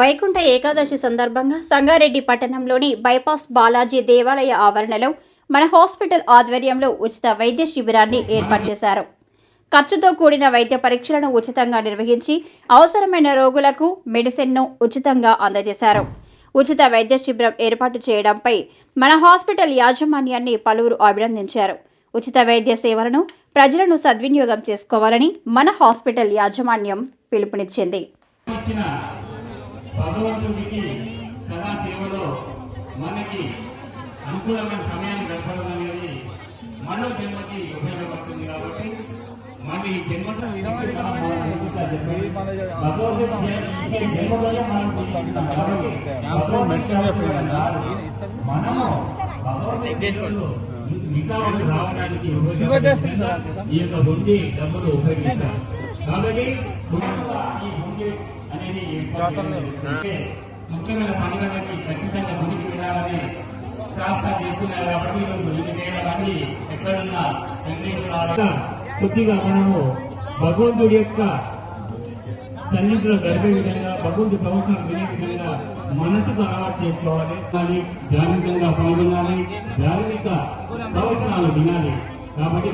వైకుంఠ ఏకాదశి సందర్భంగా సంగారెడ్డి పట్టణంలోని బైపాస్ బాలాజీ దేవాలయ ఆవరణలో మన హాస్పిటల్ ఆధ్వర్యంలో ఉచిత వైద్య శిబిరాన్ని ఏర్పాటు చేశారు. ఖర్చుతో కూడిన వైద్య పరీక్షలను ఉచితంగా నిర్వహించి అవసరమైన రోగులకు మెడిసిన్ను ఉచితంగా అందజేశారు. ఉచిత వైద్య శిబిరం ఏర్పాటు చేయడంపై మన హాస్పిటల్ యాజమాన్యాన్ని పలువురు అభినందించారు. ఉచిత వైద్య సేవలను ప్రజలను సద్వినియోగం చేసుకోవాలని మన హాస్పిటల్ యాజమాన్యం పిలుపునిచ్చింది. భగవంతుడికి సదా సేవలో మనకి అనుకూలమైన సమయాన్ని గడపడం అనేది మరో జన్మకి ఉపయోగపడుతుంది కాబట్టి మన ఈ జన్మతో మనము భగవంతుడు రావడానికి ఉపయోగపడుతుంది. ఈ యొక్క హుండీ డబ్బులు ఉపయోగిస్తారు కాబట్టి ఈ ముఖ్యమైన పనులన్నీ ఖచ్చితంగా ముందుకు వెళ్ళాలని శాస్త్ర చేస్తున్నారు కాబట్టి చేయాలని ఎక్కడున్నా వెంకటేశ్వర కొద్దిగా మనము భగవంతుడి యొక్క సన్నిధిలో గడిపే విధంగా భగవంతుడి ప్రవచనం వినే విధంగా మనసుకు అలవాటు చేసుకోవాలి. కానీ ధార్మికంగా పాల్గొనాలి. ధార్మిక ప్రవచనాలు వినాలి. కాబట్టి